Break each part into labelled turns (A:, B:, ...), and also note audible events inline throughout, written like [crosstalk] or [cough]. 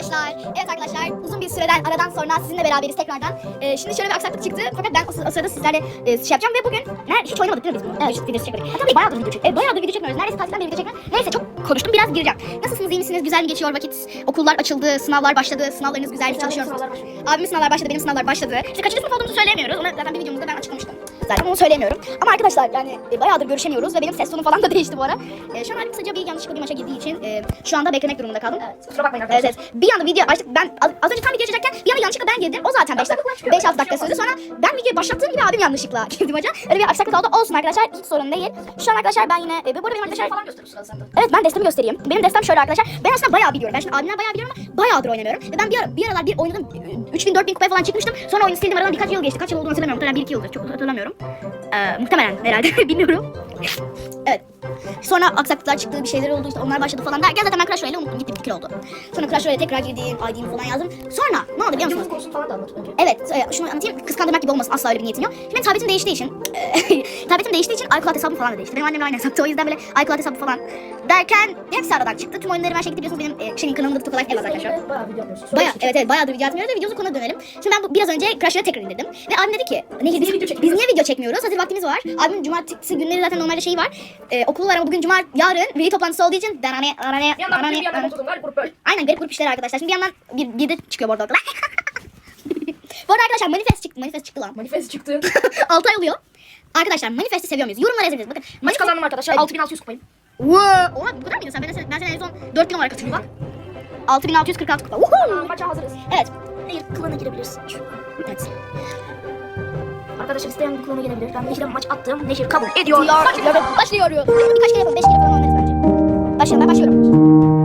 A: arkadaşlar. Evet arkadaşlar uzun bir süreden aradan sonra sizinle beraberiz tekrardan. Ee, şimdi şöyle bir aksaklık çıktı fakat ben o, o sırada sizlerle e, şey yapacağım ve bugün ne, hiç oynamadık değil mi biz bunu? Evet. Video çekmedik. Hatta bayağıdır video çekmiyoruz. E, bayağıdır video çekmiyoruz. Neredeyse tatilden beri video çekmiyoruz. Neyse çok konuştum biraz gireceğim. Nasılsınız iyi misiniz? Güzel mi geçiyor vakit? Okullar açıldı, sınavlar başladı. Sınavlarınız güzel mi? Çalışıyor musunuz? Abimin sınavlar başladı, benim sınavlar başladı. İşte kaçıncı sınıf olduğumuzu söyleyemiyoruz. Onu zaten bir videomuzda ben açıklamıştım. Zaten onu söyleyemiyorum. Ama arkadaşlar yani e, bayağıdır görüşemiyoruz ve benim ses tonum falan da [laughs] değişti bu ara. E, şu an abim kısaca bir yanlışlıkla bir maça girdiği için e, şu anda beklemek durumunda kaldım.
B: Kusura bakmayın
A: Evet,
B: arkadaşlar.
A: evet. Bir anda video başladı. Ben az, az önce tam video çekerken bir anda yanlışlıkla ben girdim. O zaten 5 dakika 5-6 dakika sürdü. Sonra ben videoyu başlattığım gibi abim yanlışlıkla [laughs] girdi maça. Öyle bir aksaklık oldu. Olsun arkadaşlar. Hiç sorun değil. Şu an arkadaşlar ben yine e, bu arada benim arkadaşlar
B: falan de.
A: Evet ben destemi göstereyim. Benim destem şöyle arkadaşlar. Ben aslında bayağı biliyorum. Ben şimdi abimden bayağı biliyorum ama bayağıdır oynamıyorum. Ve ben bir, ara, bir aralar bir oynadım. 3000 4000 kupaya falan çıkmıştım. Sonra oyunu sildim aradan birkaç yıl geçti. Kaç yıl olduğunu hatırlamıyorum. Muhtemelen 1-2 yıldır. Çok hatırlamıyorum. Ee, muhtemelen herhalde. [laughs] Bilmiyorum. evet. Sonra aksaklıklar çıktı, bir şeyler oldu işte onlar başladı falan derken zaten ben Clash Royale'i unuttum. Gitti kilo oldu. Sonra Clash Royale'e tekrar girdim, ID'mi falan yazdım. Sonra ne oldu biliyor musunuz?
B: Konusunu falan da anlat önce.
A: Evet, e, şunu anlatayım. Kıskandırmak gibi olmasın. Asla öyle bir niyetim yok. Şimdi benim tabletim değiştiği için, e, [laughs] tabletim değiştiği için iCloud hesabım falan da değişti. Benim annemle aynı hesapta. O yüzden böyle iCloud hesabı falan derken hepsi aradan çıktı. Tüm oyunları ben şey gitti biliyorsunuz benim e, şeyin kanalımda Tutu Life Elaz arkadaşlar.
B: Yine Bayağı video yapıyorsun.
A: Baya evet evet bayağıdır video atmıyoruz ve videomuzun konuna dönelim. Şimdi ben bu, biraz önce Crash Royale tekrar indirdim. Ve abim dedi ki ne, biz, biz niye video çekmiyoruz? Hazır vaktimiz var. Abimin cumartesi günleri zaten normalde şey var. E, okulu var ama bugün cuma yarın veli toplantısı olduğu için darane darane
B: Bir yandan
A: darane
B: bir yandan oturdum galiba grup böyle.
A: Aynen garip grup işleri arkadaşlar. Şimdi bir yandan bir, bir de çıkıyor bu arada ortada. [laughs] bu arada arkadaşlar manifest çıktı. Manifest çıktı lan.
B: Manifest çıktı. [laughs]
A: 6 ay oluyor. Arkadaşlar manifesti seviyor muyuz? Yorumlara yazabiliriz. Bakın
B: Maç
A: manifest...
B: kazandım arkadaşlar. 6600 kupayım.
A: Wow. Oha bu kadar mıydın sen? Ben, sen, ben sana en son 4000 olarak hatırlıyorum bak. 6646 kupa. Woohoo.
B: Maça hazırız.
A: Evet.
B: Hayır klana girebilirsin.
A: Evet.
B: Arkadaşlar isteyen bir klana gelebilir. Ben Neşir'e maç attım. Neşir kabul ediyor. Ediyor.
A: Başlıyoruz. Birkaç kere yapalım. 5 kere falan oynarız bence. Başlayalım. Ben başlıyorum.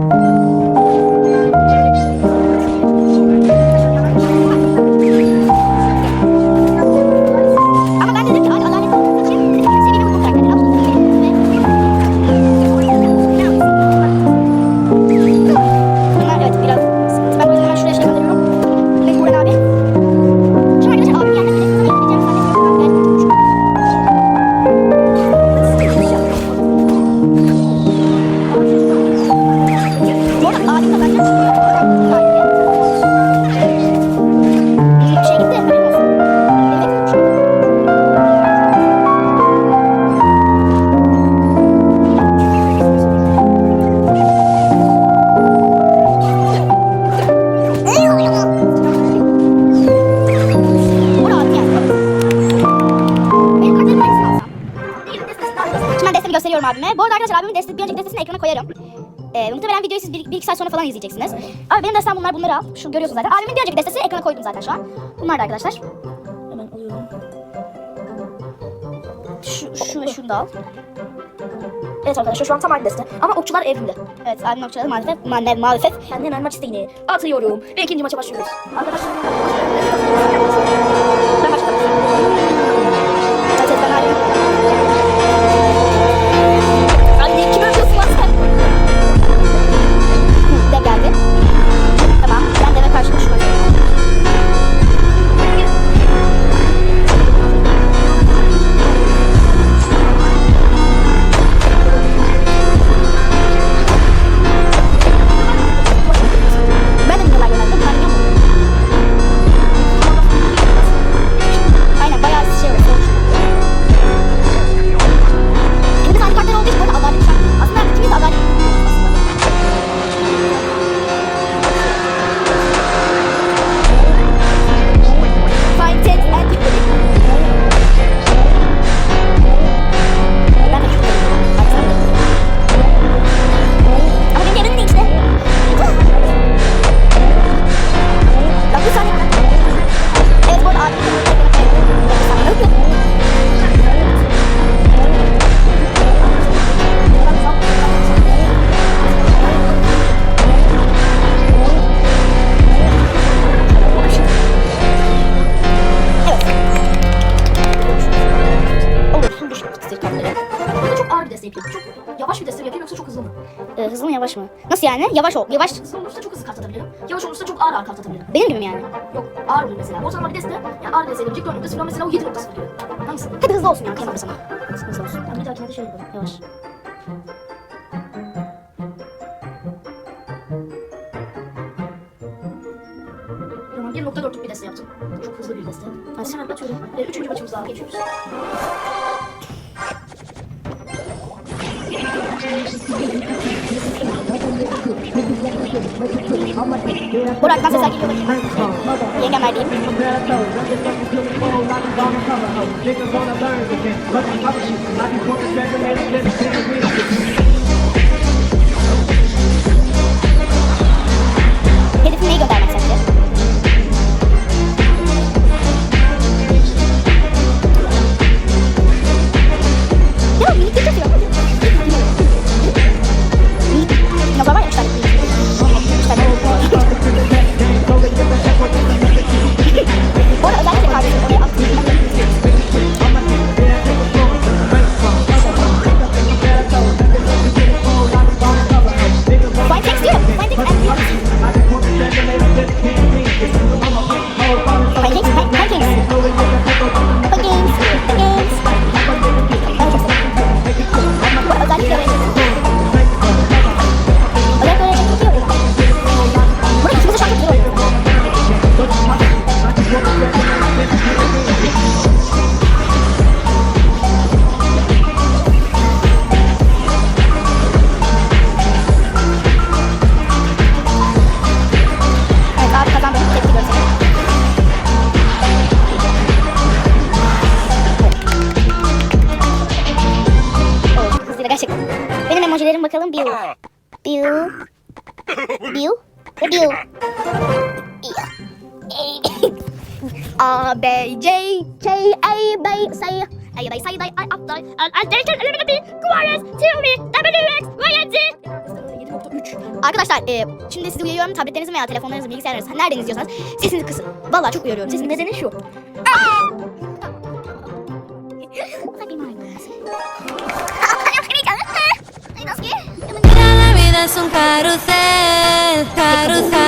A: Şimdi ben destemi gösteriyorum abime. Bu arada arkadaşlar abimin deste, bir önceki destesini ekrana koyarım. Ee, muhtemelen videoyu siz 1-2 saat sonra falan izleyeceksiniz. Abi benim destem bunlar bunları al. Şu görüyorsunuz zaten. Abimin bir önceki destesi ekrana koydum zaten şu an. Bunlar da arkadaşlar.
B: Hemen alıyorum.
A: Şu, şu ve şunu da al.
B: Evet arkadaşlar şu an tam aynı deste. Ama okçular evrimde.
A: Evet abimin okçaları maalesef. Ma maalesef.
B: Ben hemen maç isteğini atıyorum. Ve ikinci maça başlıyoruz. Arkadaşlar
A: Ben başladım. Yani? Yavaş ol. Yavaş.
B: Hızlı olursa çok hızlı kart atabilirim. Yavaş olursa çok ağır ağır kart atabilirim.
A: Benim gibi mi yani?
B: Yok ağır bir mesela. O zaman bir deste yani ağır deste gelecek 4.0 mesela o 7.0 gibi. Hangisi?
A: Hadi hızlı olsun ya. Kıyamam sana. Hızlı olsun.
B: Yani bir dahakine de şey yapalım.
A: Yavaş.
B: 1.4'lük bir deste yaptım. Çok hızlı bir deste. Ben hemen atıyorum. Ee, üçüncü maçımıza geçiyoruz.
A: Burak'tan sesler geliyor. Yengem verdiğim. Hedefin neyi göndermek bakalım. Bill. Bill. Ve Bill. A, B, J, K, A, B, C. A, B, C, D, I, F, D, L, L, D, K, L, M, N, Q, R, S, T, U, V, W, X, Y, Z.
B: 7.3.
A: Arkadaşlar e, şimdi sizi uyarıyorum tabletlerinizin veya telefonlarınızın bilgisayarlarınızın nereden izliyorsanız sesinizi kısın. Vallahi çok uyarıyorum. Sesin nedeni şu.
C: Mira, carrusel, carrusel,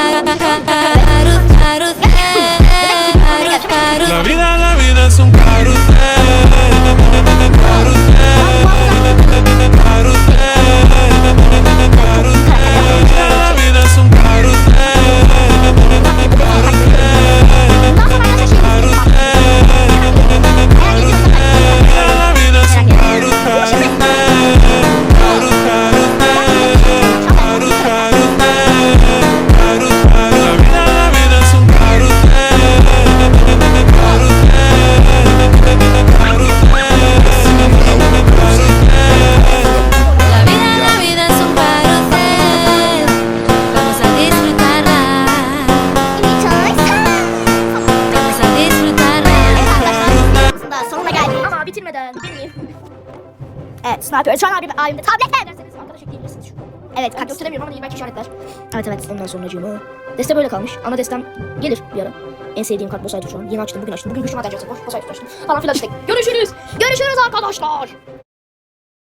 A: Evet yapıyoruz. Şu an abim, abim de tabletle.
B: Derseniz arkadaş ekleyebilirsiniz şu.
A: Evet kaç
B: gösteremiyorum ama belki işaretler.
A: Evet evet.
B: Ondan sonra cuma. Deste böyle kalmış ama destem gelir bir ara. En sevdiğim kart Bosaytı şu an. Yeni açtım, bugün açtım. Bugün güçlü maden açtım. Bosaytı açtım. Falan filan işte. Görüşürüz. Görüşürüz arkadaşlar.